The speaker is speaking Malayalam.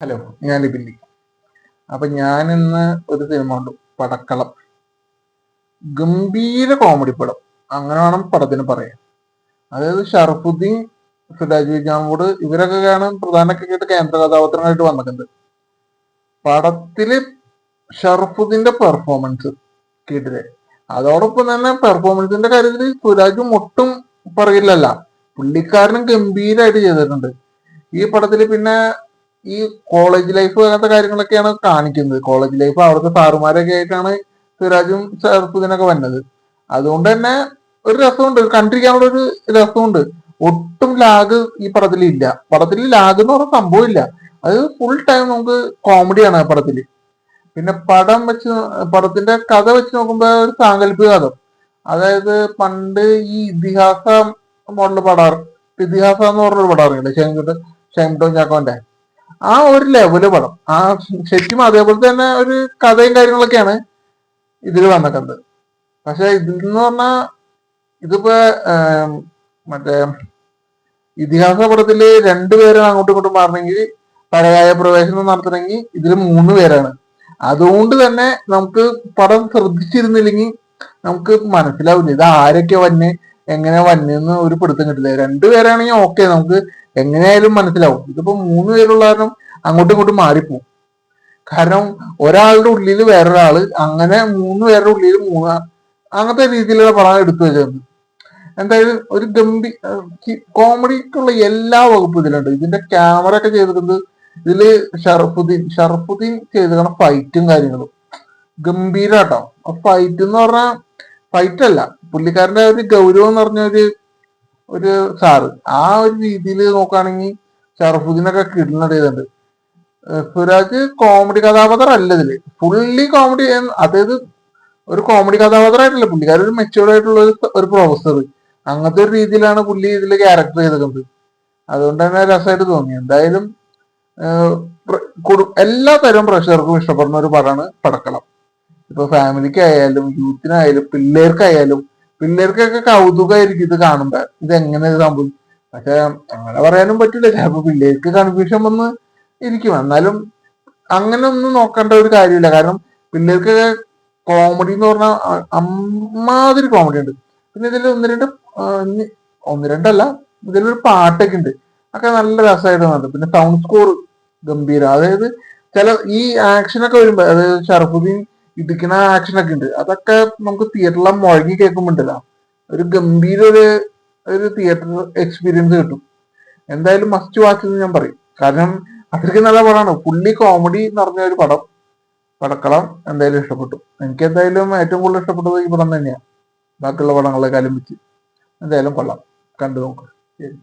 ഹലോ ഞാൻ ലിബില്ലി അപ്പൊ ഞാൻ ഇന്ന് ഒരു സിനിമ ഉണ്ട് പടക്കളം. ഗംഭീര കോമഡി പടം. അങ്ങനെ വേണം പടത്തിന് പറയാൻ. അതായത് ഷറഫുദ്ദീൻ സുരാജ് വിജാമൂട് ഇവരൊക്കെയാണ് പ്രധാന കേട്ട് കേന്ദ്ര കഥാപാത്രങ്ങളായിട്ട് വന്നിട്ടുണ്ട്. പടത്തിൽ ഷറഫുദ്ദീന്റെ പെർഫോമൻസ് കേട്ടില്ലേ? അതോടൊപ്പം തന്നെ പെർഫോമൻസിന്റെ കാര്യത്തിൽ സുരാജും ഒട്ടും പറയില്ലല്ല. പുള്ളിക്കാരനും ഗംഭീരമായിട്ട് ചെയ്തിട്ടുണ്ട്. ഈ പടത്തിൽ പിന്നെ ഈ കോളേജ് ലൈഫ് അങ്ങനത്തെ കാര്യങ്ങളൊക്കെയാണ് കാണിക്കുന്നത്. കോളേജ് ലൈഫ് അവിടുത്തെ സാറുമാരൊക്കെ ആയിട്ടാണ് സിറാജും ഷർഫുദ്ദീനൊക്കെ വന്നത്. അതുകൊണ്ട് തന്നെ ഒരു രസമുണ്ട്. കണ്ടിരിക്കാനുള്ള ഒരു രസമുണ്ട്. ഒട്ടും ലാഗ് ഈ പടത്തിൽ ഇല്ല പടത്തിൽ ലാഗ് എന്ന് പറഞ്ഞ സംഭവം ഇല്ല. അത് ഫുൾ ടൈം നമുക്ക് കോമഡിയാണ് ആ പടത്തിൽ പിന്നെ പടം വെച്ച് പടത്തിന്റെ കഥ വെച്ച് നോക്കുമ്പോൾ ഒരു സാങ്കല്പിക കഥ. അതായത് പണ്ട് ഈ ഇതിഹാസ മോഡൽ പടാർ ഇതിഹാസ എന്ന് പറഞ്ഞൊരു പടം അറിയില്ലേ ഷെങ്കുട്ട് ഷെങ്ടോൻ ചാക്കോന്റെ ആ ഒരു ലെവൽ പടം ആ ശരിക്കും അതേപോലെ തന്നെ ഒരു കഥയും കാര്യങ്ങളൊക്കെയാണ് ഇതിൽ വന്നിട്ടുണ്ട് പക്ഷെ ഇതിൽ നിന്ന് പറഞ്ഞാൽ ഇതിപ്പോ മറ്റേ ഇതിഹാസ പടത്തിൽ രണ്ടുപേരാണ് അങ്ങോട്ടും ഇങ്ങോട്ടും മാറണമെങ്കിൽ പഴയായ പ്രവേശനം നടത്തണമെങ്കിൽ ഇതിൽ മൂന്ന് പേരാണ്. അതുകൊണ്ട് തന്നെ നമുക്ക് പടം ശ്രദ്ധിച്ചിരുന്നില്ലെങ്കിൽ നമുക്ക് മനസ്സിലാവില്ല. ഇത് ആരൊക്കെ വന്നെ എങ്ങനെ വന്നെന്ന് ഒരു പിടുത്തം കിട്ടില്ല. രണ്ടുപേരാണെങ്കിൽ ഓക്കെ നമുക്ക് എങ്ങനെയായാലും മനസ്സിലാവും. ഇതിപ്പോ മൂന്ന് പേരുള്ള കാരണം അങ്ങോട്ടും ഇങ്ങോട്ടും മാറിപ്പോവും. കാരണം ഒരാളുടെ ഉള്ളിൽ വേറൊരാൾ അങ്ങനെ മൂന്ന് പേരുടെ ഉള്ളിൽ മൂന്ന് അങ്ങനത്തെ രീതിയിലുള്ള പടം എടുത്തു വെച്ചിരുന്നു എന്തായാലും ഒരു ഗംഭീ കോമഡിക്കുള്ള എല്ലാ വകുപ്പും ഇതിലുണ്ട്. ഇതിന്റെ ക്യാമറ ഒക്കെ ചെയ്തിട്ടുണ്ട്. ഇതിൽ ഷറഫുദ്ദീൻ ഷറഫുദ്ദീൻ ചെയ്തിരിക്കണ ഫൈറ്റും കാര്യങ്ങളും. ഗംഭീരാട്ടോ. ഫൈറ്റ് എന്ന് പറഞ്ഞാൽ ഫൈറ്റ് അല്ല. പുള്ളിക്കാരന്റെ ഒരു ഗൗരവം എന്ന് പറഞ്ഞ ഒരു ഒരു സാറ് ആ ഒരു രീതിയിൽ നോക്കുകയാണെങ്കിൽ ഷറഫുദ്ദീനൊക്കെ കിടുന്നത് ചെയ്തിട്ടുണ്ട് സുരാജ് കോമഡി കഥാപാത്രം അല്ല ഇതിൽ. ഫുള്ളി കോമഡി അതായത് ഒരു കോമഡി കഥാപാത്രമായിട്ടല്ല പുള്ളിക്കാരൻ ഒരു മെച്ചൂർഡ് ആയിട്ടുള്ള ഒരു പ്രൊഫസർ അങ്ങനത്തെ ഒരു രീതിയിലാണ് പുള്ളി ഇതിൽ ക്യാരക്ടർ ചെയ്തിട്ടുണ്ട് അതുകൊണ്ട് തന്നെ രസമായിട്ട് തോന്നി. എന്തായാലും എല്ലാ തരം പ്രേക്ഷകർക്കും ഇഷ്ടപ്പെടുന്ന ഒരു പടമാണ് പടക്കളം. ഇപ്പൊ ഫാമിലിക്കായാലും യൂത്തിനായാലും പിള്ളേർക്കായാലും പിള്ളേർക്കൊക്കെ കൗതുകമായിരിക്കും ഇത് കാണുമ്പോ. ഇത് എങ്ങനെ സംഭവം പക്ഷെ അങ്ങനെ പറയാനും പറ്റില്ല ചിലപ്പോ പിള്ളേർക്ക് കൺഫ്യൂഷൻ വന്ന് ഇരിക്കും. എന്നാലും അങ്ങനെ ഒന്നും നോക്കേണ്ട ഒരു കാര്യമില്ല. കാരണം പിള്ളേർക്ക് കോമഡി എന്ന് പറഞ്ഞാൽ അമ്മാതിരി കോമഡി ഉണ്ട്. പിന്നെ ഇതിൽ ഒന്ന് രണ്ട് ഒന്ന് രണ്ടല്ല ഇതിലൊരു പാട്ടൊക്കെ ഉണ്ട്. ഒക്കെ നല്ല രസമായിട്ട് നടത്തും പിന്നെ സൗണ്ട് സ്കോർ ഗംഭീരം. അതായത് ചില ഈ ആക്ഷനൊക്കെ വരുമ്പോ അതായത് ഷറഫുദ്ദീൻ ഇടിക്കുന്ന ആക്ഷനൊക്കെ ഉണ്ട്. അതൊക്കെ നമുക്ക് തിയേറ്ററിലെ മുഴങ്ങി കേൾക്കുമ്പോണ്ടല്ലോ. ഒരു ഗംഭീര ഒരു ഒരു തിയേറ്റർ എക്സ്പീരിയൻസ് കിട്ടും. എന്തായാലും മസ്റ്റ് വാച്ച് എന്ന് ഞാൻ പറയും. കാരണം അത്രയ്ക്ക് നല്ല പടമാണ് ഫുള്ളി കോമഡി എന്ന് പറഞ്ഞ ഒരു പടം പടക്കളം എന്തായാലും ഇഷ്ടപ്പെട്ടു. എനിക്ക് എന്തായാലും ഏറ്റവും കൂടുതൽ ഇഷ്ടപ്പെട്ടത് ഈ പടം തന്നെയാണ് ബാക്കിയുള്ള പടങ്ങളെ കാലം വെച്ച്. എന്തായാലും കൊള്ളാം. കണ്ടു നോക്കാം. ശരി.